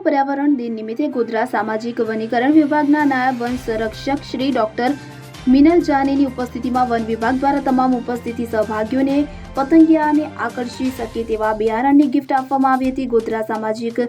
પર્યાવરણ દિન નિમિત્તે ગોધરા સામાજિક વનીકરણ વિભાગના નાયબ વન સંરક્ષક શ્રી ડોક્ટર મિનલ જાનીની ઉપસ્થિતિમાં વન વિભાગ દ્વારા તમામ ઉપસ્થિતિ સહભાગીઓને પતંગિયાને આકર્ષી શકે તેવા બિયારણની ગિફ્ટ આપવામાં આવી હતી. ગોધરા સામાજિક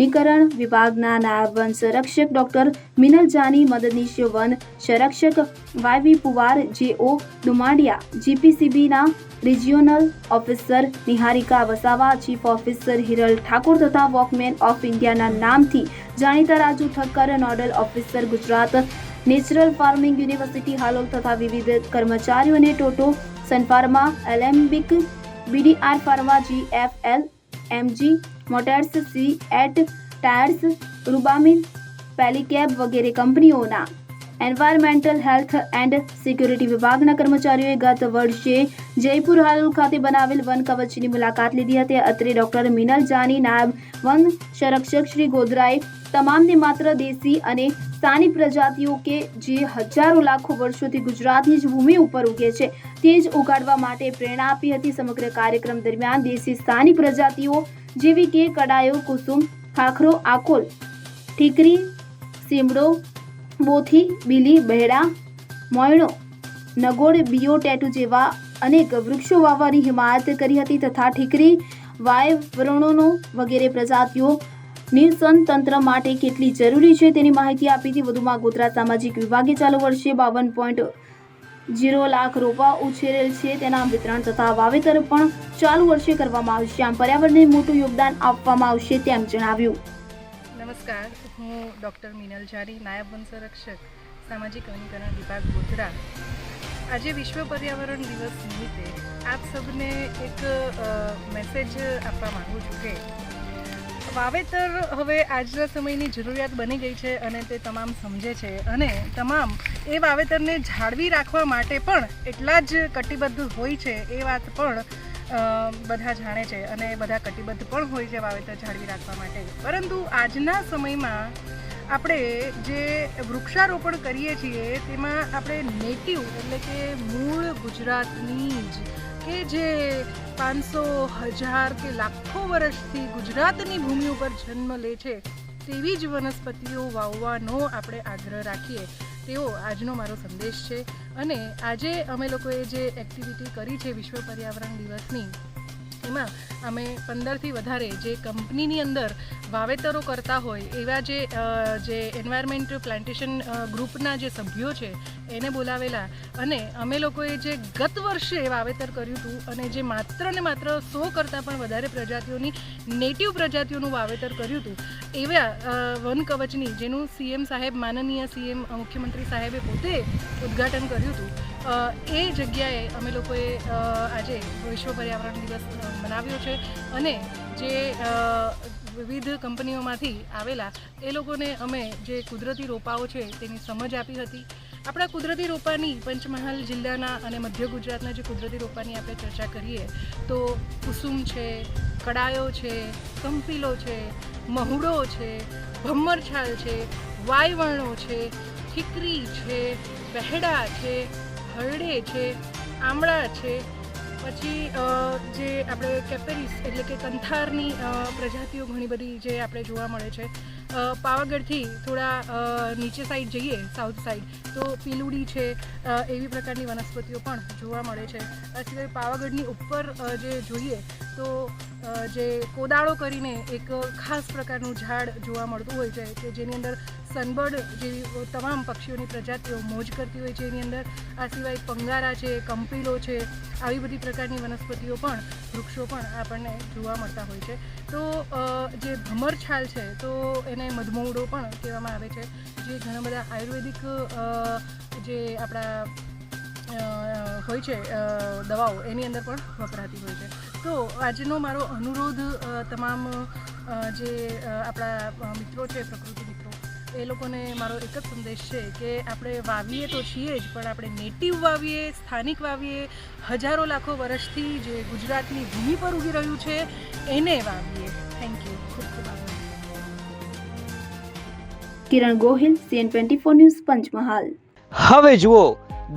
નિકરણ વિભાગના નાયબ વન સંરક્ષક ડોક્ટર મિનલ જાની મદદનીશ વન સંરક્ષક વાયવી પુવાર, જેઓ Dumadiya જીપીસીબીના regional officer Niharika Vasava, chief officer Hiral Thakor તથા વોકમેન ઓફ ઇન્ડિયાના નામથી જાણીતા Raju Thakkar, nodal officer Gujarat natural farming university Halol તથા વિવિધ કર્મચારીઓને ટોટો Sun Pharma Alembic, BDR pharma, GFL, MG, motors, CEAT, tyres, Rubamin, Polycab વગેરે કંપનીઓના environmental health and security વિભાગના કર્મચારીઓએ ગત વર્ષે જયપુર હાલોલ ખાતે બનાવેલ વન કવચની મુલાકાત લીધી હતી. અત્રે ડોક્ટર મિનલ જાની નાયબ વન સંરક્ષક શ્રી ગોધરાએ તમામને માત્ર દેશી અને સ્થાનિક પ્રજાતિઓ કે જે હજારો લાખો વર્ષોથી ગુજરાતની જ ભૂમિ ઉપર ઉગે છે, તે જ ઉગાડવા માટે પ્રેરણા આપી હતી. સમગ્ર કાર્યક્રમ દરમિયાન દેશી સ્થાનિક પ્રજાતિઓ જેવી કે કડાયો, કુસુમ, ખાખરો આકોલ ઠીકરી, સીમડો બોથી બીલી બહેડા મોયણો નગોડ બીઓ, ટેટુ જેવા અનેક વૃક્ષો વાવવાની હિમાયત કરી હતી તથા ઠીકરી, વાય વરણોનો વગેરે પ્રજાતિઓ નિર્સન તંત્ર માટે કેટલી જરૂરી છે તેની માહિતી આપી હતી. વધુમાં ગોધરા સામાજિક વિભાગે ચાલુ વર્ષે બાવન પોઈન્ટ જીરો લાખ રોપા ઉછેરેલ છે. તેના વિતરણ તથા વાવેતર પણ ચાલુ વર્ષે કરવામાં આવશે. આમ પર્યાવરણને મોટું યોગદાન આપવામાં આવશે તેમ જણાવ્યું. નમસ્કાર. હું ડૉક્ટર મિનલ જારી, નાયબ વન સંરક્ષક, સામાજિક વનીકરણ વિભાગ ગોધરા. આજે વિશ્વ પર્યાવરણ દિવસ નિમિત્તે આપ સબને એક મેસેજ આપવા માગું છું કે વાવેતર હવે આજના સમયની જરૂરિયાત બની ગઈ છે અને તે તમામ સમજે છે અને તમામ એ વાવેતરને જાળવી રાખવા માટે પણ એટલા જ કટિબદ્ધ હોય છે એ વાત પણ બધા જાણે છે અને બધા કટિબદ્ધ પણ હોય છે વાવેતર જાળવી રાખવા માટે. પરંતુ આજના સમયમાં આપણે જે વૃક્ષારોપણ કરીએ છીએ, તેમાં આપણે નેટિવ એટલે કે મૂળ ગુજરાતની જ કે જે પાંચસો હજાર કે લાખો વર્ષથી ગુજરાતની ભૂમિ ઉપર જન્મ લે છે, તેવી જ વનસ્પતિઓ વાવવાનો આપણે આગ્રહ રાખીએ. તેવો આજનો મારો સંદેશ છે અને આજે અમે લોકોએ જે એક્ટિવિટી કરી છે વિશ્વ પર્યાવરણ દિવસની, એમાં અમે પંદરથી વધારે જે કંપનીની અંદર વાવેતરો કરતા હોય એવા જે જે એન્વાયરમેન્ટ પ્લાન્ટેશન ગ્રુપના જે સભ્યો છે એને બોલાવેલા. અને અમે લોકોએ જે ગત વર્ષે વાવેતર કર્યું હતું અને જે માત્ર ને માત્ર સો કરતાં પણ વધારે પ્રજાતિઓની નેટિવ પ્રજાતિઓનું વાવેતર કર્યું હતું, એવા વન કવચની જેનું સીએમ સાહેબ, માનનીય સીએમ મુખ્યમંત્રી સાહેબે પોતે ઉદ્ઘાટન કર્યું હતું એ જગ્યાએ અમે લોકોએ આજે વિશ્વ પર્યાવરણ દિવસ મનાવ્યો છે અને જે વિવિધ કંપનીઓમાંથી આવેલા, એ લોકોને અમે જે કુદરતી રોપાઓ છે તેની સમજ આપી હતી. આપણા કુદરતી રોપાની, પંચમહાલ જિલ્લાના અને મધ્ય ગુજરાતના જે કુદરતી રોપાની આપણે ચર્ચા કરીએ, તો કુસુમ છે, કડાયો છે, કંપીલો છે, મહુડો છે, ભમ્મરછાલ છે, વાયવણો છે ઠીકરી છે બહેડા છે, હરડે છે, આમળા છે પછી જે આપણે કેપેરીસ એટલે કે કંથારની પ્રજાતિઓ ઘણી બધી જે આપણે જોવા મળે છે પાવાગઢથી થોડા નીચે સાઈડ જઈએ સાઉથ સાઈડ તો પીલુડી છે એવી પ્રકારની વનસ્પતિઓ પણ જોવા મળે છે. આ સિવાય પાવાગઢની ઉપર જે જોઈએ, તો જે કોદાળો કરીને એક ખાસ પ્રકારનું ઝાડ જોવા મળતું હોય છે, કે જેની અંદર સનબર્ડ જેવી તમામ પક્ષીઓની પ્રજાતિઓ મોજ કરતી હોય છે એની અંદર. આ સિવાય પંગારા છે, કંપીલો છે, આવી બધી પ્રકારની વનસ્પતિઓ પણ, વૃક્ષો પણ આપણને જોવા મળતા હોય છે. તો જે ભમરછાલ છે, તો એને મધમોવડો પણ કહેવામાં આવે છે, જે ઘણા બધા આયુર્વેદિક જે આપણા હોય છે દવાઓ એની અંદર પણ વપરાતી હોય છે. તો આજનો મારો અનુરોધ તમામ જે આપણા મિત્રો છે પ્રકૃતિ મિત્રો એ લોકોને મારો એક જ સંદેશ છે કે આપણે વાવીએ તો છીએ જ પણ આપણે નેટિવ વાવીએ સ્થાનિક વાવીએ હજારો લાખો વર્ષથી જે ગુજરાતની ભૂમિ પર ઉગી રહ્યું છે એને વાવીએ. થેન્ક યુ ખૂબ ખૂબ આભાર. Kiran Gohil CN twenty four news Panchmahal. હવે જુઓ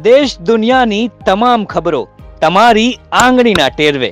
દેશ દુનિયાની તમામ ખબરો તમારી આંગળીના ટેરવે.